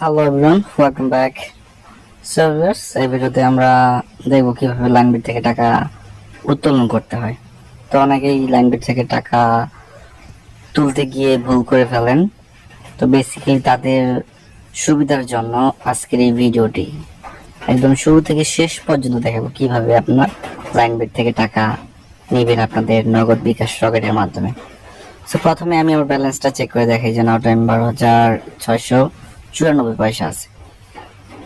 Hello everyone welcome back so viewers এই ভিডিওতে আমরা দেখব কীভাবে লাইনবিট থেকে টাকা উত্তোলন করতে হয়। তো অনেকেই লাইনবিট থেকে টাকা তুলতে গিয়ে ভুল করে ফেলেন। তো বেসিক্যালি তাদের সুবিধার জন্য আজকের এই ভিডিওটি। একদম শুরু থেকে শেষ পর্যন্ত দেখাবো কীভাবে আপনার লাইনবিট থেকে টাকা নেবেন আপনাদের নগদ বিকাশ রকেটের মাধ্যমে। সো প্রথমে আমি আমার ব্যালেন্সটা চেক করে দেখাই যে টাইম বারো হাজার ছয়শো। চুরানব্বই পয়সা আছে।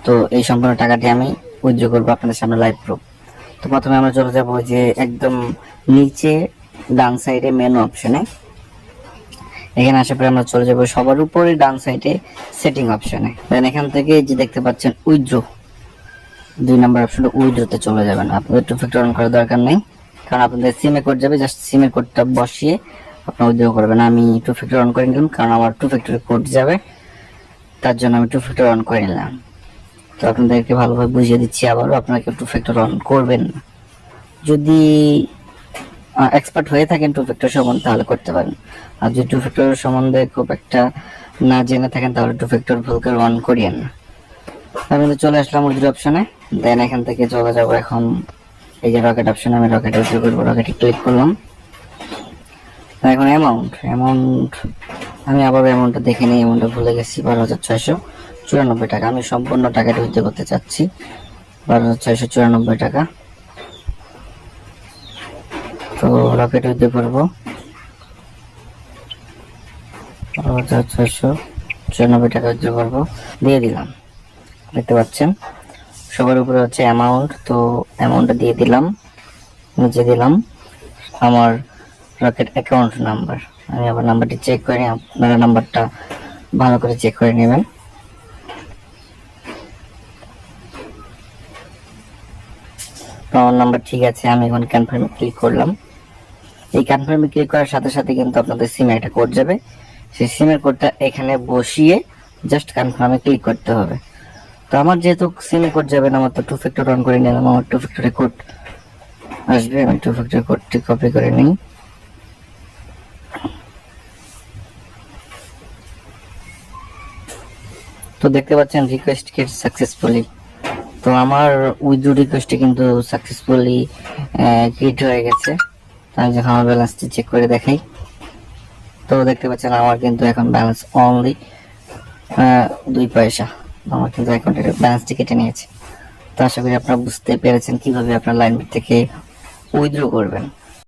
তো এই সম্পূর্ণ টাকাটি আমি উইথড্র করব আপনাদের সামনে লাইভ প্রুফ তো প্রথমে আমরা চলে যাব যে একদম নিচে ডান সাইডে মেনু অপশনে এখানে আসার পরে আমরা চলে যাব সবার উপরে ডান সাইডে সেটিং অপশনে দেন এখান থেকে যে দেখতে পাচ্ছেন উইথড্র। দুই নাম্বার অপশনে উইথড্রতে চলে যাবেন। আপনাদের টু ফ্যাক্টর অন করার দরকার নেই। কারণ আপনাদের সিমে কোড যাবে জাস্ট সিমের কোডটা বসিয়ে আপনার উইথড্র করবেন। আমি টু ফ্যাক্টর অন করে নিলাম, কারণ আমার টু ফ্যাক্টর কোড যাবে। তার জন্য আমি টু ফ্যাক্টর অন করে নিলাম। তো আপনাদেরকে ভালোভাবে বুঝিয়ে দিচ্ছি, আবারও আপনারা কেউ টু ফ্যাক্টর অন করবেন না। যদি এক্সপার্ট হয়ে থাকেন টু ফ্যাক্টর সম্বন্ধে, তাহলে করতে পারেন। আর যদি টু ফ্যাক্টর সম্বন্ধে খুব একটা না জেনে থাকেন, তাহলে টু ফ্যাক্টর ভুল করে অন করিয়েন। না আমি তো চলে আসলাম উইথড্র অপশনে দেন এখান থেকে চলে যাব এখন। এই যে রকেট অপশন আমি রকেট উইথড্র করব। রকেটে ক্লিক করলাম। এখন অ্যামাউন্ট অ্যামাউন্ট আমি আবার অ্যামাউন্টটা দেখে নিই অ্যামাউন্টটা ভুলে গেছি, বারো হাজার ছয়শো চুরানব্বই টাকা। আমি সম্পূর্ণ টাকাটা উইথড্র করতে চাচ্ছি, বারো হাজার ছয়শো চুরানব্বই টাকা। তো রকেট উইথড্র করব। বারো হাজার ছয়শো চুরানব্বই টাকা উইথড্র করব। দিয়ে দিলাম, দেখতে পাচ্ছেন? সবার উপরে হচ্ছে অ্যামাউন্ট তো অ্যামাউন্টটা দিয়ে দিলাম, নিচে দিলাম। আমার রকেট অ্যাকাউন্ট নাম্বার আমি আবার নাম্বারটি চেক করে আপনারা নাম্বারটা ভালো করে চেক করে নেবেন। আমার নাম্বার ঠিক আছে, আমি এখন কনফার্মে ক্লিক করলাম। এই কনফার্মে ক্লিক করার সাথে সাথে কিন্তু আপনাদের সিমে একটা কোড যাবে। সেই সিমের কোডটা এখানে বসিয়ে জাস্ট কনফার্মে ক্লিক করতে হবে। তো আমার যেহেতু সিমে কোড যাবে না, আমার তো টু ফ্যাক্টর অন করে নিলাম। আমার টু ফ্যাক্টরে কোড আসবে, আমি টু ফ্যাক্টর কোডটি কপি করে নিই। তো দেখতে পাচ্ছেন রিকোয়েস্ট গেট সাকসেসফুলি তো আমার উইথড্র রিকোয়েস্টে কিন্তু সাকসেসফুলি ক্রিয়েট হয়ে গেছে। আমি যখন আমার ব্যালেন্সটি চেক করে দেখাই, তো দেখতে পাচ্ছেন আমার কিন্তু এখন ব্যালেন্স অনলি দুই পয়সা। আমার কিন্তু অ্যাকাউন্টের ব্যালেন্সটি কেটে নিয়েছে। তো আশা করি আপনারা বুঝতে পেরেছেন কীভাবে আপনার লাইন থেকে উইথড্র করবেন।